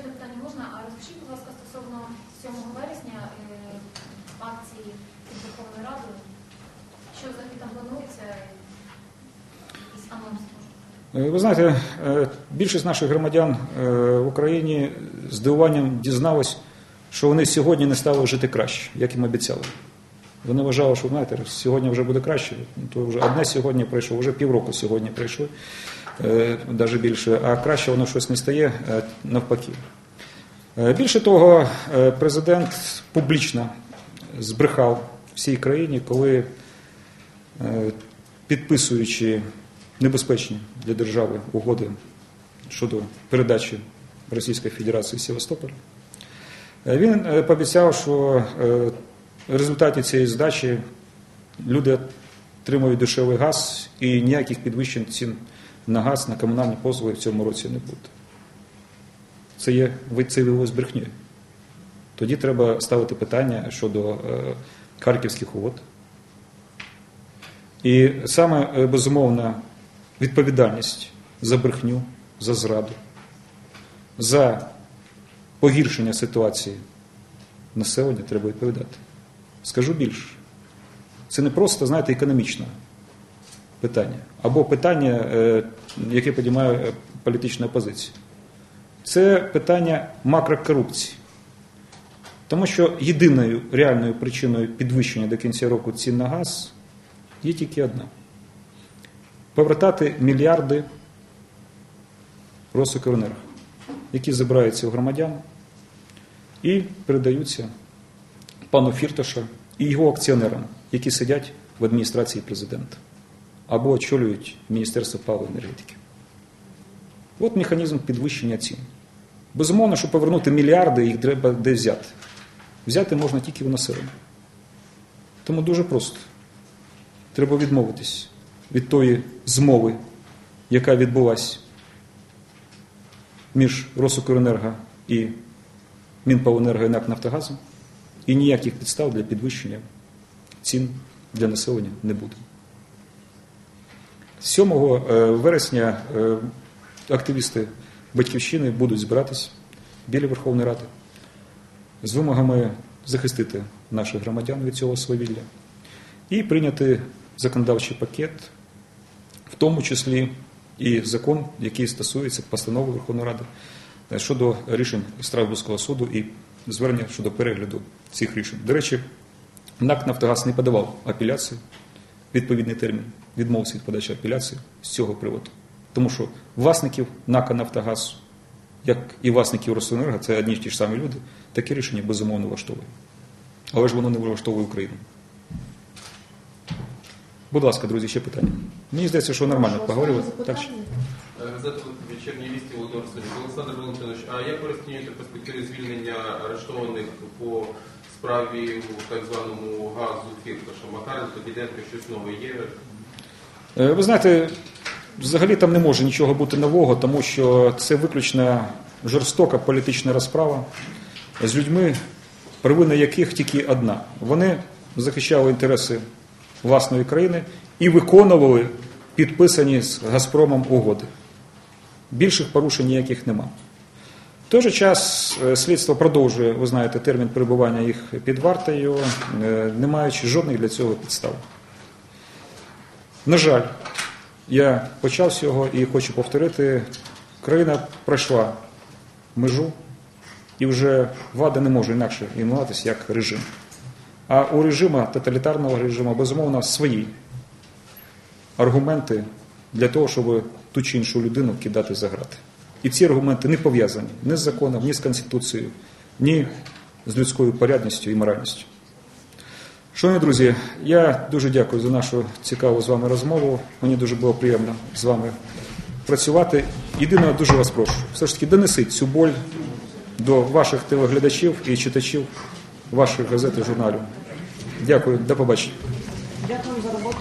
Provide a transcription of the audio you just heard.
одне питання можна? А розкажіть, будь ласка, стосовно 7 вересня е, акції під Верховною Радою. Що взагалі там планується? Якийсь анонс? Е, Ви знаєте, е, більшість наших громадян в Україні з дивуванням дізналась, що вони сьогодні не стали жити краще, як їм обіцяли. Вони вважали, що знаєте, сьогодні вже буде краще. То вже одне сьогодні пройшло, вже півроку сьогодні пройшли, навіть більше, а краще воно щось не стає е, навпаки. Е, Більше того, е, президент публічно збрехав всій країні, коли е, підписуючи небезпечні для держави угоди щодо передачі Російської Федерації Севастополя, е, він е, пообіцяв, що е, в результаті цієї здачі люди отримують дешевий газ і ніяких підвищень цін на газ, на комунальні послуги в цьому році не буде. Це є ви- це брехнею. Тоді треба ставити питання щодо е, харківських угод. І саме е, безумовна відповідальність за брехню, за зраду, за погіршення ситуації населення треба відповідати. Скажу більше. Це не просто, знаєте, економічне питання, або питання, е, яке підіймає е, політична опозиція. Це питання макрокорупції. Тому що єдиною реальною причиною підвищення до кінця року цін на газ є тільки одна: повертати мільярди Росукренерго, які забираються у громадян і передаються пану Фірташа і його акціонерам, які сидять в адміністрації президента або очолюють Міністерство палива енергетики. От механізм підвищення цін. Безумовно, щоб повернути мільярди, їх треба де взяти. Взяти можна тільки в населення. Тому дуже просто. Треба відмовитись від тої змови, яка відбулася між Росукренерго і Мінпавенерго і НАК Нафтогазом, і ніяких підстав для підвищення цін для населення не буде. 7 е, вересня е, активісти Батьківщини будуть збиратись біля Верховної Ради з вимогами захистити наших громадян від цього свавілля і прийняти законодавчий пакет, в тому числі і закон, який стосується постанови Верховної Ради е, щодо рішень Страсбурзького суду і звернення щодо перегляду цих рішень. До речі, НАК Нафтогаз не подавав апеляцію, відповідний термін, відмовився від подачі апеляції з цього приводу. Тому що власників НАКа Нафтогаз, як і власників Росенерго, це одні ті ж самі люди, таке рішення безумовно влаштовує. Але ж воно не влаштовує Україну. Будь ласка, друзі, ще питання. Мені здається, що нормально поговорили. Так, що- Газета «Вечірні вісті» Володимир Сидоров. Олександр Валентинович, а як ви розцінюєте перспективи звільнення арештованих по справі у так званому газу Фірташа? Макаренко, Діденко, щось нове є? Е, Ви знаєте, взагалі там не може нічого бути нового, тому що це виключно жорстока політична розправа з людьми, провина яких тільки одна. Вони захищали інтереси власної країни і виконували підписані з Газпромом угоди. Більших порушень ніяких нема. В той же час е, слідство продовжує, ви знаєте, термін перебування їх під вартою, е, не маючи жодних для цього підстав. На жаль, я почав з цього і хочу повторити, країна пройшла межу, і вже влада не може інакше іменуватися як режим. А у режиму, тоталітарного режиму, безумовно, свої аргументи для того, щоб ту чи іншу людину кидати за грати. І ці аргументи не пов'язані ні з законом, ні з Конституцією, ні з людською порядністю і моральністю. Шановні друзі, я дуже дякую за нашу цікаву з вами розмову. Мені дуже було приємно з вами працювати. Єдине, дуже вас прошу, все ж таки донесіть цю боль до ваших телеглядачів і читачів ваших газет і журналів. Дякую, до побачення. Дякую за роботу.